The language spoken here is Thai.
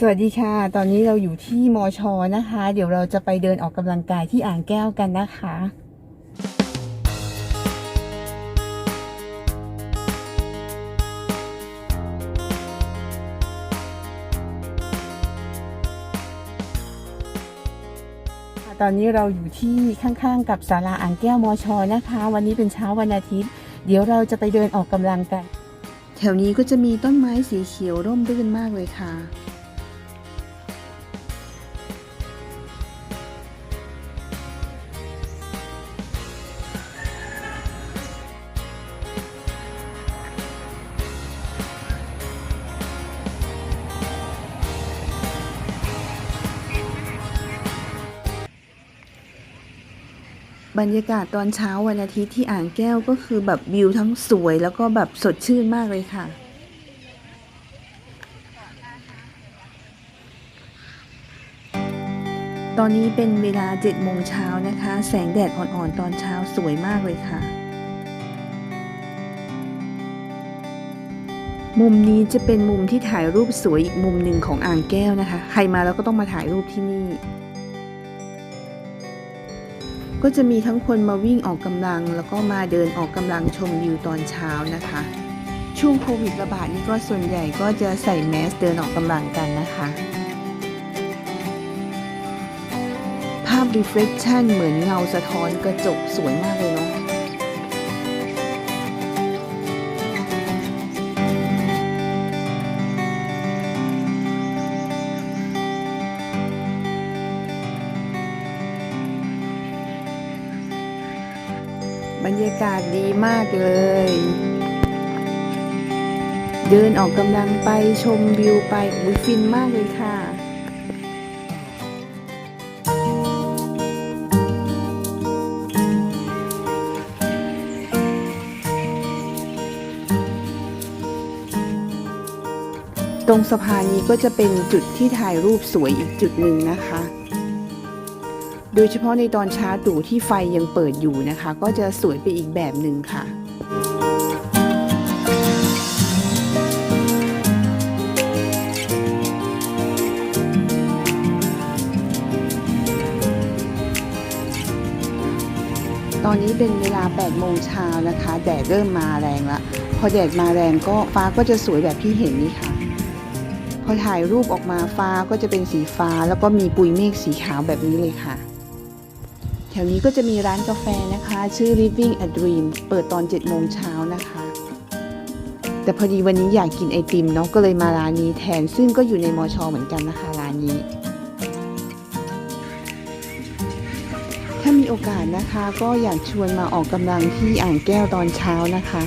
สวัสดีค่ะ ตอนนี้เราอยู่ที่มอชอนะคะ เดี๋ยวเราจะไปเดินออกกำลังกายที่อ่างแก้วกันนะคะ ตอนนี้เราอยู่ที่ข้างๆ กับศาลาอ่างแก้วมอชอนะคะ วันนี้เป็นเช้าวันอาทิตย์ เดี๋ยวเราจะไปเดินออกกำลังกัน แถวนี้ก็จะมีต้นไม้สีเขียวร่มรื่นมากเลยค่ะ บรรยากาศตอนเช้าวันอาทิตย์ที่อ่างแก้วก็คือแบบวิวทั้งสวยแล้วก็แบบสดชื่นมากเลยค่ะ ตอนนี้เป็นเวลา7โมงเช้านะคะ แสงแดดอ่อนๆตอนเช้าสวยมากเลยค่ะ มุมนี้จะเป็นมุมที่ถ่ายรูปสวยอีกมุมหนึ่งของอ่างแก้วนะคะ ใครมาแล้วก็ต้องมาถ่ายรูปที่นี่ ก็จะมีทั้งคนมาวิ่งออกกำลัง แล้วก็มาเดินออกกำลังชมวิวตอนเช้านะคะ ช่วงโควิดระบาดนี่ก็ส่วนใหญ่ก็จะใส่แมสเดินออกกำลังกันนะคะ ภาพ reflection เหมือนเงาสะท้อนกระจกสวยมากเลยเนาะ บรรยากาศดีมากเลย เดินออกกำลังไปชมวิวไปอุ้ยฟินมากเลยค่ะตรงสะพานนี้ก็จะเป็นจุดที่ถ่ายรูปสวยอีกจุดหนึ่งนะคะ โดยเฉพาะในตอนเช้าตู่ที่ไฟยังเปิดอยู่นะคะ ก็จะสวยไปอีกแบบหนึ่งค่ะตอนนี้เป็นเวลา 8 โมงเช้านะคะ แดดเริ่มมาแรงละ พอแดดมาแรงก็ฟ้าก็จะสวยแบบที่เห็นนี่ค่ะ พอถ่ายรูปออกมาฟ้าก็จะเป็นสีฟ้า แล้วก็มีปุยเมฆสีขาวแบบนี้เลยค่ะ วนี้ก็จะมีร้านกาแฟนะคะ ชื่อ Living a Dream เปิดตอน 7 โมงเช้านะคะ แต่พอดีวันนี้อยากกินไอติมเนาะก็เลยมาร้านนี้แทนซึ่งก็อยู่ในมอชอเหมือนกันนะคะร้านนี้ ถ้ามีโอกาสนะคะก็อยากชวนมาออกกำลังที่อ่างแก้วตอนเช้านะคะ